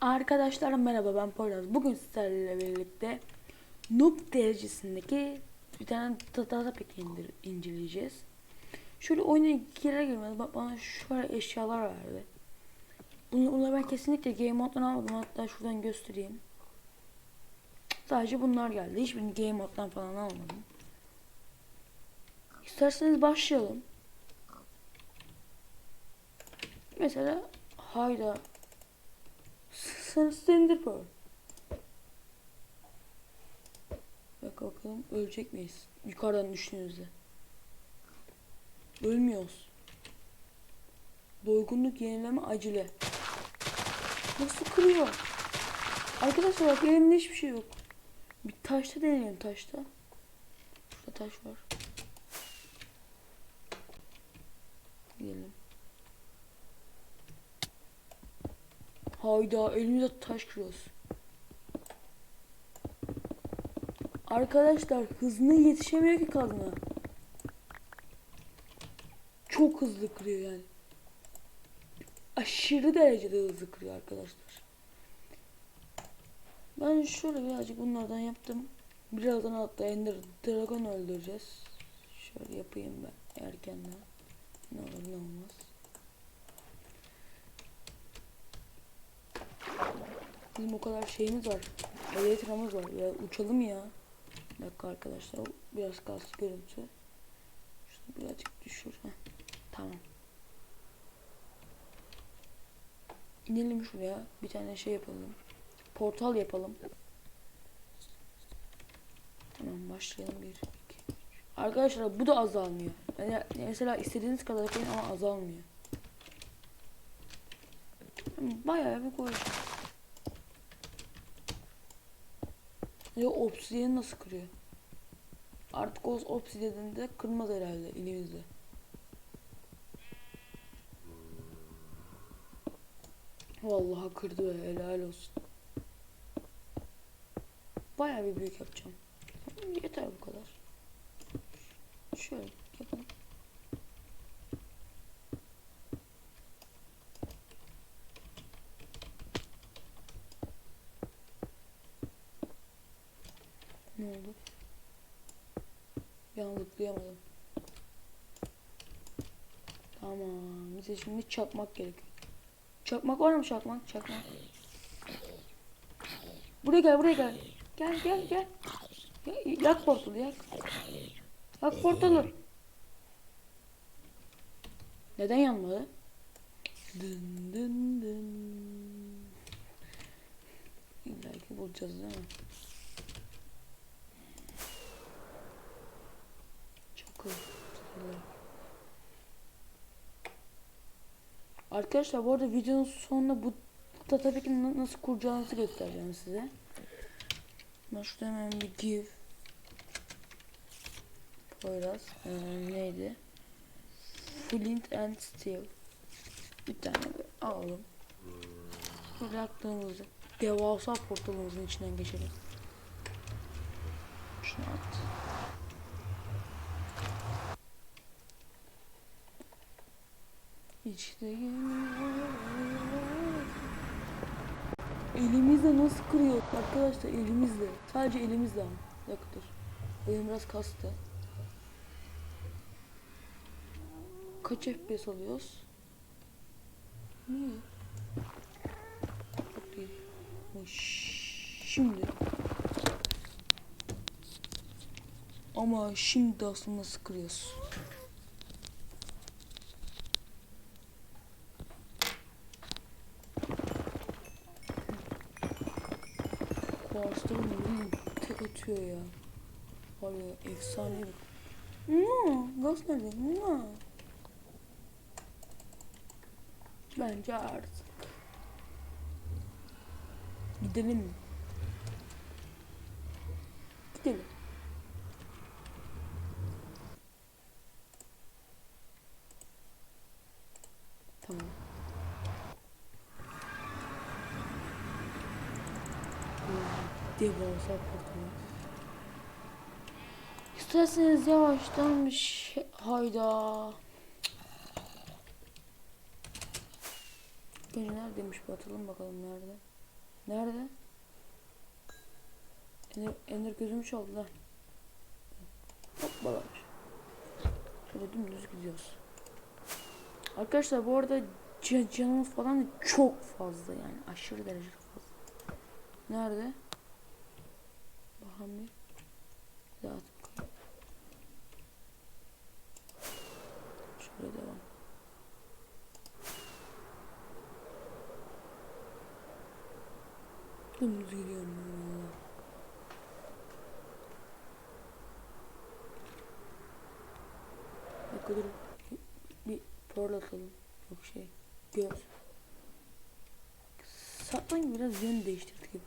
Arkadaşlar merhaba ben Poyraz. Bugün sizlerle birlikte Noob derecesindeki bir tane data pack indir, inceleyeceğiz. Şöyle oyuna girer girmez bak bana şöyle eşyalar verdi. Bunları ben kesinlikle game moddan almadım hatta şuradan göstereyim. Sadece bunlar geldi. Hiçbirini game moddan falan almadım. İsterseniz başlayalım. Mesela hayda Pearl. Bak bakalım ölecek miyiz? Yukarıdan düştüğümüzde. Ölmüyoruz. Doygunluk yenileme acele. Nasıl kırıyor? Arkadaşlar bak elimde hiçbir şey yok. Bir taşta deneyelim taşta. Şurada taş var. Gidelim. Hayda elimizde taş kırıyoruz. Arkadaşlar hızına yetişemiyor ki kazma. Çok hızlı kırıyor yani. Aşırı derecede hızlı kırıyor arkadaşlar. Ben şöyle birazcık bunlardan yaptım. Birazdan hatta Ender Dragon öldüreceğiz. Şöyle yapayım ben erkenden. Ne olur ne olmaz. Bizim o kadar şeyimiz var. Elektramız var. Ya uçalım ya. Bir dakika arkadaşlar. Biraz kalsın görüntü. Şunu birazcık düşür. Heh. Tamam. İnelim şuraya. Bir tane şey yapalım. Portal yapalım. Tamam başlayalım. Bir, iki. Arkadaşlar bu da azalmıyor. Yani mesela istediğiniz kadar yapın ama azalmıyor. Bayağı bir koyuyor. Ya obsidiyeni nasıl kırıyor? Artık o obsidiyeni de kırmaz herhalde elimizde. Vallahi kırdı be helal olsun. Bayağı bir büyük yapacağım. Yeter bu kadar. Şöyle yapalım. Oldu? Bir an zıplayamadım. Tamam. Bize şimdi çakmak gerekiyor. Çakmak var mı çakmak? Çakmak. Buraya gel buraya gel. Gel gel gel. Ya, yak portalı yak. Yak portalı. Neden yanmadı? Dın dın dın. İlla ki bulacağız değil mi? Arkadaşlar bu arada videonun sonunda bu datapack'i nasıl kuracağınızı göstereceğim size. Ben hemen bir give Poyraz ee, neydi? Flint and Steel bir tane bir alalım. Böyle attığımızda devasa portalımızın içinden geçelim. Şunu at. İşte Elimizle nasıl kırıyor arkadaşlar elimizle. Sadece elimizle ama. Dur. Oyun biraz kastı. Kaç FPS alıyoruz? Niye? Çok değil. Şimdi. Ama şimdi aslında nasıl tek atıyor ya. Var ya efsane bir. No, gaz nerede? No. Bence artık. Gidelim mi? Gidelim. Tamam. Devasa portal. İsterseniz yavaştan bir şey... Hayda. Önce neredeymiş bu atalım bakalım nerede. Nerede? Ender, Ender gözümü çaldı lan. Hoppalamış. Şöyle dümdüz gidiyoruz. Arkadaşlar bu arada can, canımız falan çok fazla yani aşırı derecede fazla. Nerede? Bakalım. Bir daha at bakalım. Şöyle devam. Dümdüz gidiyorum valla. Ne kadar bir pearl atalım. Yok şey göz. Sanki biraz yön değiştirdi gibi.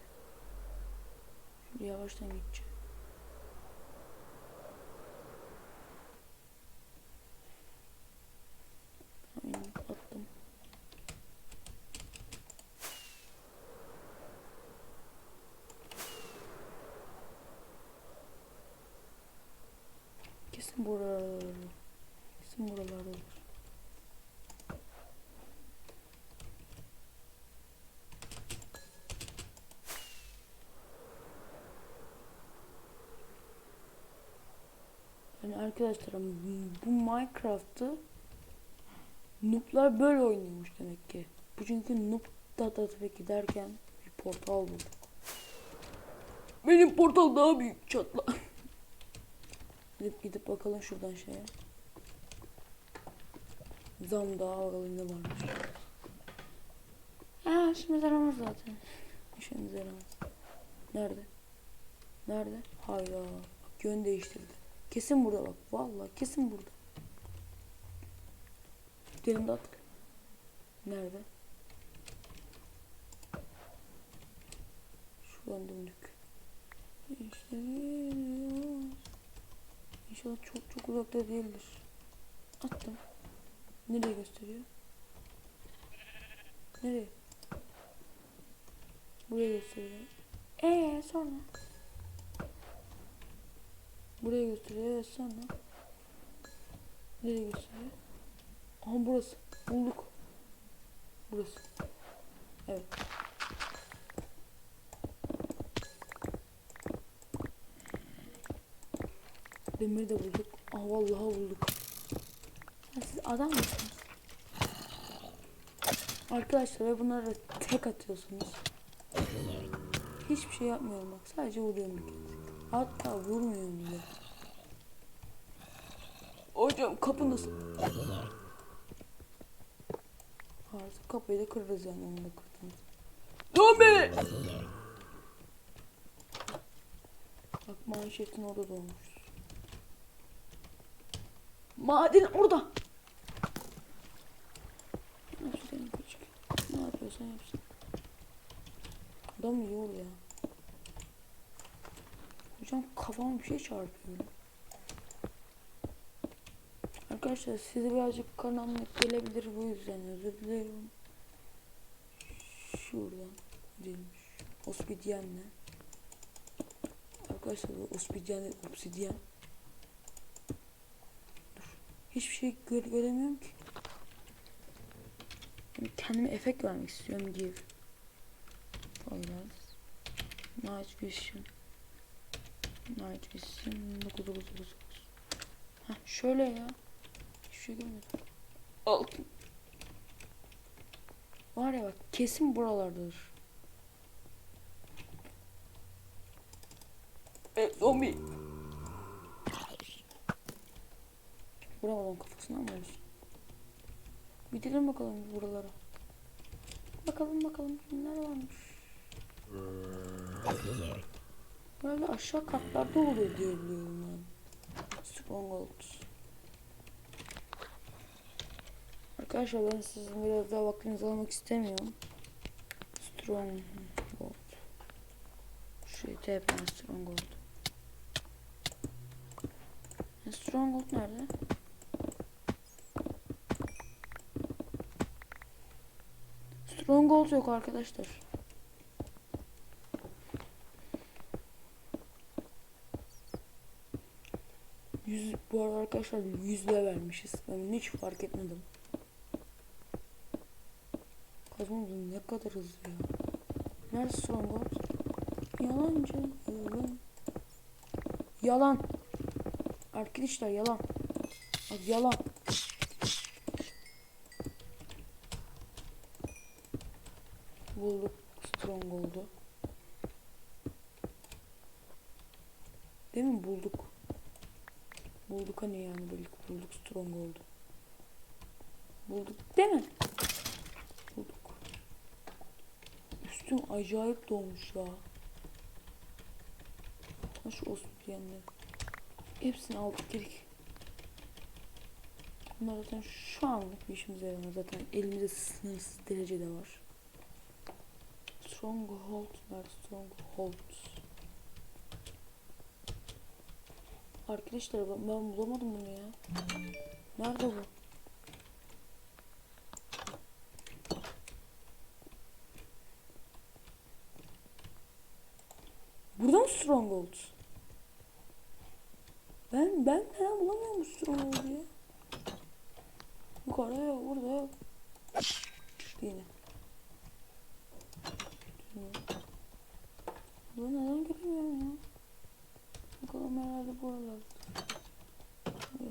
Aynen attım. Kesin buralarda olur. Kesin buralarda olur. Yani arkadaşlar bu Minecraft'ı noob'lar böyle oynuyormuş demek ki. Bu çünkü noob data peki derken bir portal bulduk. Benim portal daha büyük çatla. gidip gidip bakalım şuradan şeye. Zam daha oralı ne varmış. Ha işimize yaramaz zaten. İşimize yaramaz. Nerede? Nerede? Hayda. Yön değiştirdi. Kesin burada bak. Vallahi kesin burada. Gidelim de attık. Nerede? Şuradan döndük. İşte. İnşallah çok çok uzakta değildir. Attım. Nereye gösteriyor? Nereye? Buraya gösteriyor. Ee sonra? Buraya gösteriyor. Evet sonra? Nereye gösteriyor? Aha burası. Bulduk. Burası. Evet. Demiri de bulduk. Aa vallahi bulduk. Ya siz adam mısınız? Arkadaşlar bunlara tek atıyorsunuz. Hiçbir şey yapmıyorum bak. Sadece vuruyorum. Hatta vurmuyorum bile. Hocam kapı nasıl? Artık kapıyı da kırarız yani onu da kırdınız. Zombi! Bak manşetin orada dolmuş. Maden orada. Ne yapıyorsun küçük? Ne yapıyorsan yapsın. Adam yiyor ya. Hocam kafama bir şey çarpıyor. Arkadaşlar size birazcık karanlık gelebilir bu yüzden özür diliyorum. Şuradan değilmiş. Ospidyenle. Arkadaşlar bu ospidyen değil, obsidyen. Dur. Hiçbir şey gö göremiyorum ki. Yani kendime efekt vermek istiyorum give. Tolerance. Night Vision. Night Vision 999. Heh şöyle ya. Hiçbir şey görmedim. Altın. Var ya bak kesin buralardadır. Evet zombi. Vuramadım kafasına ama olsun. Gidelim bakalım buralara. Bakalım bakalım kimler varmış. Böyle aşağı katlarda oluyor diye biliyorum ben. Stronghold. Arkadaşlar ben sizin biraz daha vaktinizi almak istemiyorum. Stronghold. Şu TP Stronghold. Stronghold nerede? Stronghold yok arkadaşlar. Yüz, bu arada arkadaşlar yüzde vermişiz. Ben hiç fark etmedim. Kazmamız ne kadar hızlı ya. Nerede Stronghold? Yalancı. Yalan. Yalan. Arkadaşlar yalan. Bak yalan. Bulduk Stronghold'u. Değil mi bulduk? Bulduk hani yani böyle bulduk Stronghold'u. Bulduk değil mi? Bulduk. Üstüm acayip dolmuş ya. Ha şu obsidiyenleri. Hepsini aldık gerek. Bunlar zaten şu anlık bir işimize yaramaz. Zaten elimizde sınırsız derecede var. Stronghold? Stronghold. Arkadaşlar ben, ben bulamadım bunu ya. Nerede bu? Burada mı Stronghold? Ben ben neden bulamıyorum Stronghold'u ya? Yukarıda yok, burada yok. Yine. Burada neden göremiyorum ya? Bakalım buralarda.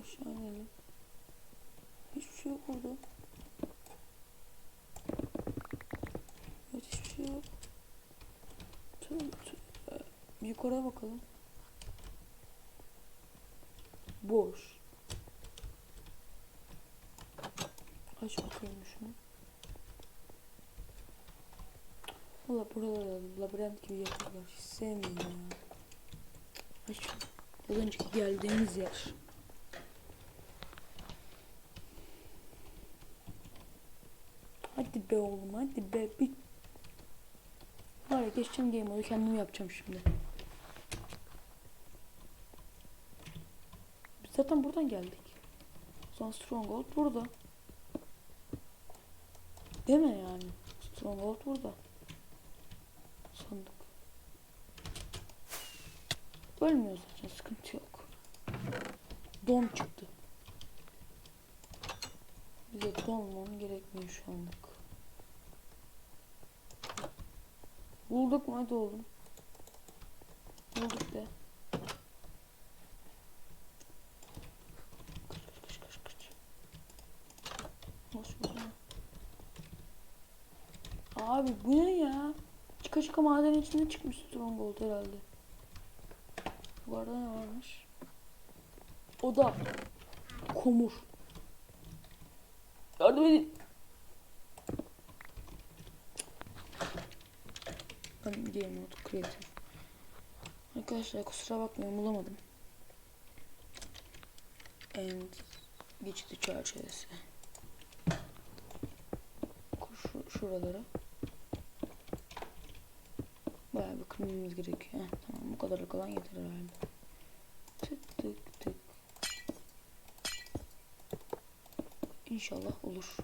Aşağı inelim. Hiçbir şey yok burada. Evet hiçbir şey yok. Tüm, tüm. Yukarıya bakalım. Boş. Aç bakayım şunu. Valla buralar labirent gibi yapıyorlar. Hiç sevmiyorum ya. Aç şunu. Az önceki geldiğimiz yer. Hadi be oğlum hadi be. Bir... Var ya geçeceğim game modu kendim yapacağım şimdi. Biz zaten buradan geldik. Sonra Stronghold burada. Değil mi yani? Stronghold burada. Sandık. Ölmüyor zaten sıkıntı yok. Don çıktı. Bize donman gerekmiyor şu anlık. Bulduk mu hadi oğlum. Bulduk de. Kış kış kış kış. Hoş bulduk. Abi bu ne ya? Çıka çıka maden içinde çıkmış Stronghold herhalde. Bu ne varmış? O da komur. Yardım edin. Ben game mode creative. Arkadaşlar kusura bakmayın bulamadım. And geçti çerçevesi. Şu, şuralara. Bayağı bir kırmamız gerekiyor. Heh, tamam bu kadarlık olan yeter herhalde. Tık tık tık. İnşallah olur.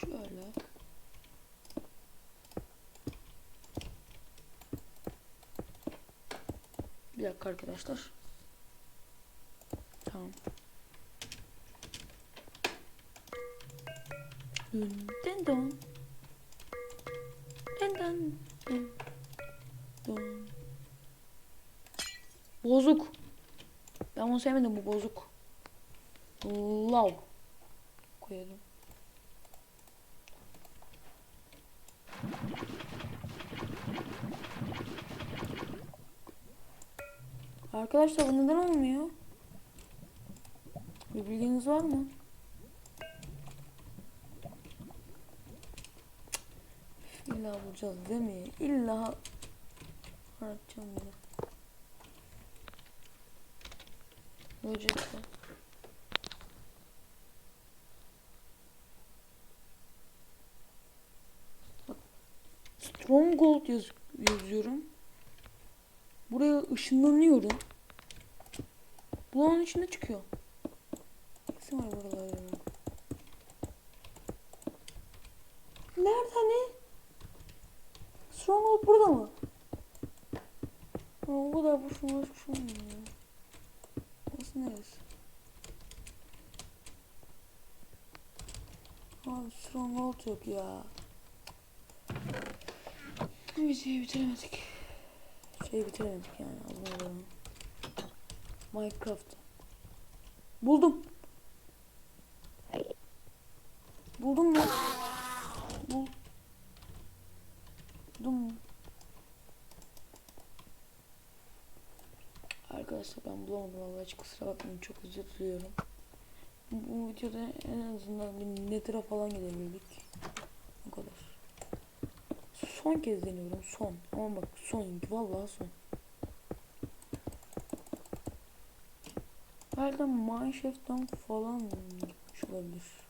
Şöyle. Bir dakika arkadaşlar. Tamam. Dün dün Bozuk. Ben bunu sevmedim bu bozuk. Lav. Koyalım. Arkadaşlar bu neden olmuyor? Bir bilginiz var mı? Bulacağız değil mi? İlla aratacağım bunu. Böcekte. Bak. Stronghold yaz yazıyorum. Buraya ışınlanıyorum. Bulanın içinde çıkıyor. Kesin var buralarda. Nerede hani? Stronghold burada mı? O kadar boşuna uğraşmış olmuyor ya. Burası neresi? Abi Stronghold yok ya. Videoyu bitiremedik. Şey bitiremedik yani Allah'ım. Minecraft. Buldum. Buldum mu? Bul. Buldum mu? Arkadaşlar ben hiç kusura bakmayın çok özür diliyorum. Bu, videoda en azından bir nether'a falan gidebildik. O kadar. Son kez deniyorum son. Ama bak son vallahi son. Herhalde Mineshaft'tan falan gitmiş olabilir.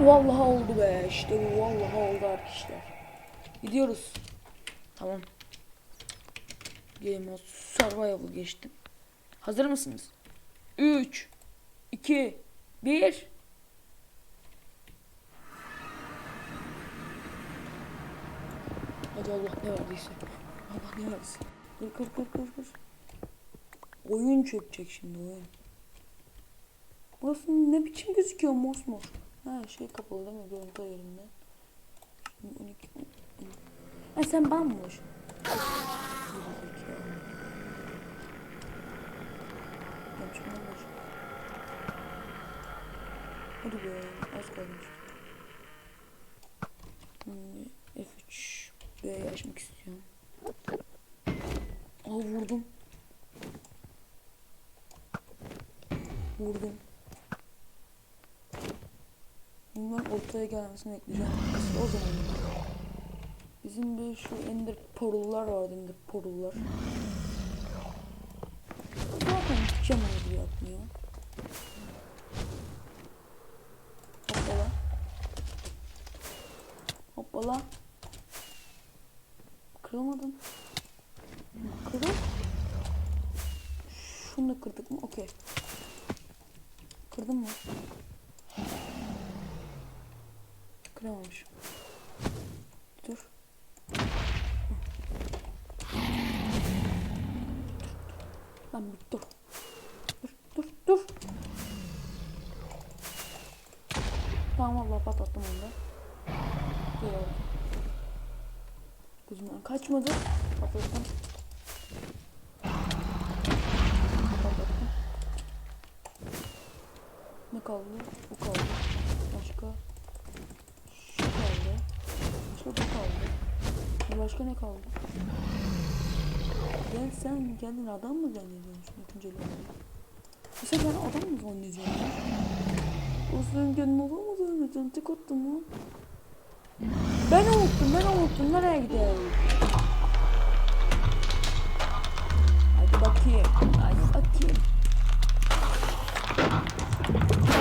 Vallahi oldu be işte bu vallahi oldu arkadaşlar. Gidiyoruz. Tamam. Game of Survival geçtim. Hazır mısınız? 3 2 1 Hadi Allah ne verdiyse. Allah ne verdiyse. Kır kır kır kır kır. Oyun çökecek şimdi oyun. Burası ne biçim gözüküyor mosmor. Ha şey kapalı değil mi? Görüntü ayarında. 12. Ha sen boş? Hadi be az kalmış. Hmm, F3 B'yi açmak istiyorum. Aa. Vurdum. Bundan ortaya gelmesini bekleyeceğim. O zaman. Bizim bir şu ender porullar vardı ender porullar. Zaten hiç onu yapmıyor. Hoppala. Hoppala. Kırılmadın. Kırıl. Şunu da kırdık mı? Okey. Kırdın mı? Kıramamışım. Dur. Lan dur. Dur dur dur. Tamam valla patlattım onu da. Abi. Gözümden kaçmadı. Patlattım. Ne kaldı? Bu kaldı. Başka. Şu kaldı. Başka bu kaldı. E Başka ne kaldı? Ya sen kendini adam mı zannediyorsun ikinci olarak? Sen kendini adam mı zannediyorsun ya? O sen kendini adam mı zannediyorsun? Tek attın mı? Ben unuttum, ben unuttum. Nereye gidelim? Hadi bakayım. Hadi bakayım.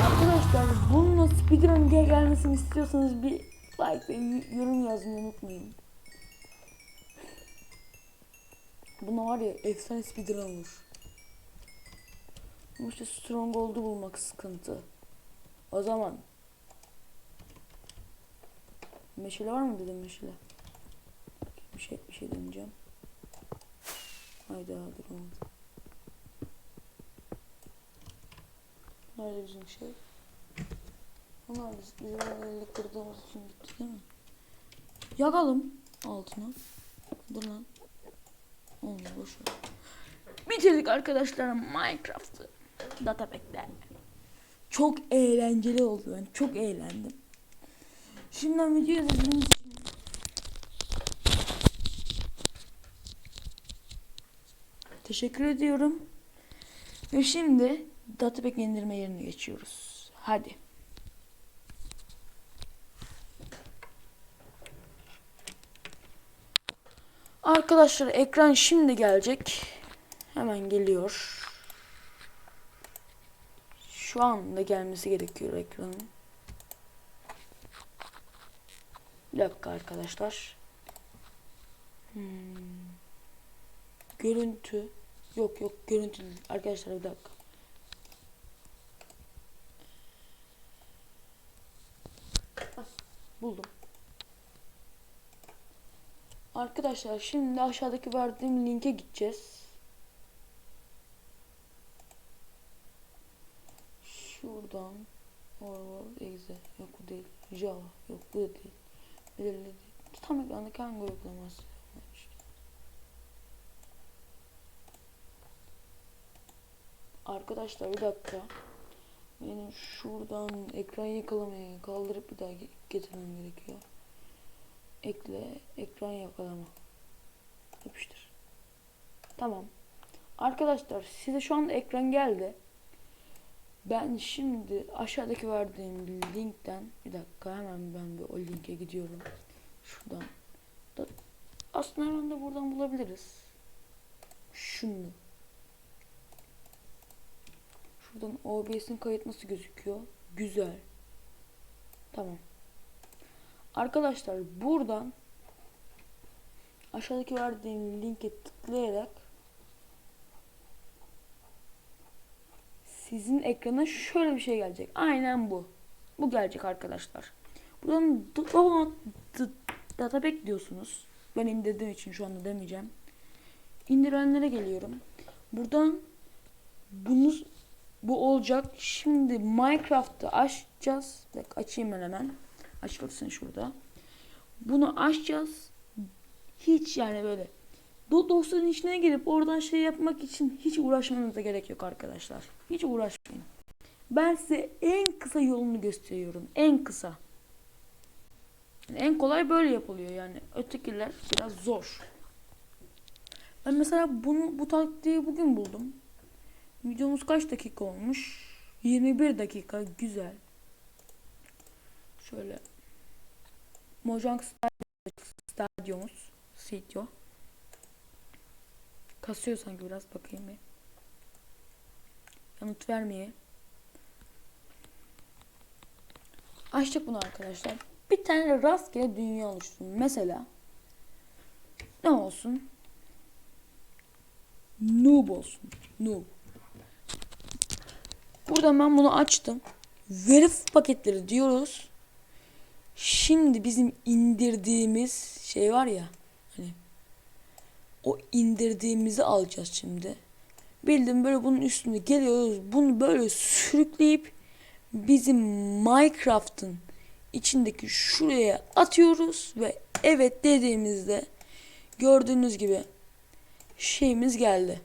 Arkadaşlar bununla speedrun gel gelmesini istiyorsanız bir like ve yorum yazmayı unutmayın. Buna var ya efsane speedrun olur. Ama işte stronghold'u bulmak sıkıntı. O zaman Meşale var mı dedim meşale. Bir şey bir şey deneyeceğim. Hayda dur olmadı. Nerede bizim şey? Onlar biz bizim kırdığımız için gitti değil mi? Yakalım altına. Dur lan. Olmuyor boş ver. Bitirdik arkadaşlar Minecraft'ı. Datapack'te. Çok eğlenceli oldu ben. Çok eğlendim. Şimdiden video izlediğiniz için teşekkür ediyorum. Ve şimdi Datapack indirme yerine geçiyoruz. Hadi. Arkadaşlar ekran şimdi gelecek. Hemen geliyor. Şu anda gelmesi gerekiyor ekranın. Bir dakika arkadaşlar. Hmm. Görüntü. Yok yok görüntü. Arkadaşlar bir dakika. Ah, buldum. Arkadaşlar şimdi aşağıdaki verdiğim linke gideceğiz. Şuradan Orwell exe yok bu değil. Java yok bu da değil. Belirli değil. Tam ekrandaki hangi uygulaması? Arkadaşlar bir dakika. Benim şuradan ekran yakalamayı kaldırıp bir daha ge- getirmem gerekiyor. Ekle ekran yakalama. Yapıştır. Tamam. Arkadaşlar size şu anda ekran geldi. Ben şimdi aşağıdaki verdiğim linkten bir dakika hemen ben bir o linke gidiyorum. Şuradan. Da, aslında hemen de buradan bulabiliriz. Şunu. Şuradan OBS'in kayıt nasıl gözüküyor? Güzel. Tamam. Arkadaşlar buradan aşağıdaki verdiğim linke tıklayarak sizin ekrana şöyle bir şey gelecek. Aynen bu. Bu gelecek arkadaşlar. Buradan datapack diyorsunuz. Ben indirdiğim için şu anda demeyeceğim. İndirenlere geliyorum. Buradan bunu bu olacak. Şimdi Minecraft'ı açacağız. Bir açayım ben hemen. Açılsın şurada. Bunu açacağız. Hiç yani böyle do dosyanın içine girip oradan şey yapmak için hiç uğraşmanıza gerek yok arkadaşlar. Hiç uğraşmayın. Ben size en kısa yolunu gösteriyorum. En kısa. En kolay böyle yapılıyor yani. Ötekiler biraz zor. Ben mesela bunu bu taktiği bugün buldum. Videomuz kaç dakika olmuş? 21 dakika. Güzel. Şöyle Mojang Stadyumuz Sitio. Kasıyor sanki biraz bakayım bir. Yanıt vermeye. Açtık bunu arkadaşlar. Bir tane rastgele dünya oluşturun. Mesela ne olsun? Noob olsun. Noob. Buradan ben bunu açtım. Verif paketleri diyoruz. Şimdi bizim indirdiğimiz şey var ya hani o indirdiğimizi alacağız şimdi. Bildim böyle bunun üstünde geliyoruz. Bunu böyle sürükleyip bizim Minecraft'ın içindeki şuraya atıyoruz ve evet dediğimizde gördüğünüz gibi şeyimiz geldi.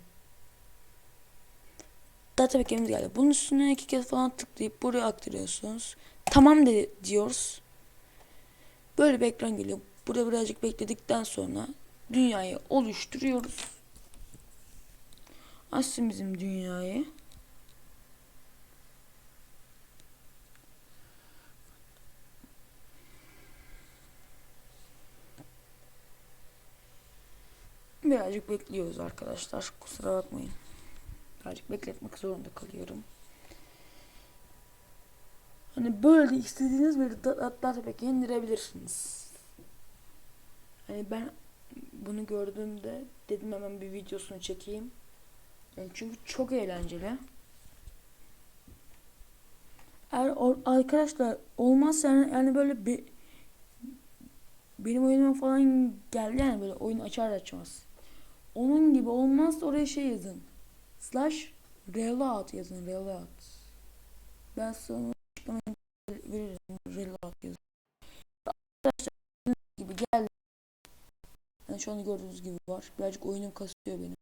Data pack'imiz geldi. Bunun üstüne iki kez falan tıklayıp buraya aktarıyorsunuz. Tamam de diyoruz. Böyle bir ekran geliyor. Burada birazcık bekledikten sonra dünyayı oluşturuyoruz. Açsın bizim dünyayı. Birazcık bekliyoruz arkadaşlar. Kusura bakmayın. Birazcık bekletmek zorunda kalıyorum. Hani böyle istediğiniz bir data pack indirebilirsiniz. Hani ben bunu gördüğümde dedim hemen bir videosunu çekeyim. Yani çünkü çok eğlenceli. Eğer arkadaşlar olmazsa yani, yani böyle bir benim oyunuma falan geldi yani böyle oyun açar açmaz. Onun gibi olmazsa oraya şey yazın. Slash reload yazın reload. Ben sana açıklamayı veririm. Arkadaşlar gibi geldi. Yani şu an gördüğünüz gibi var. Birazcık oyunum kasıyor benim.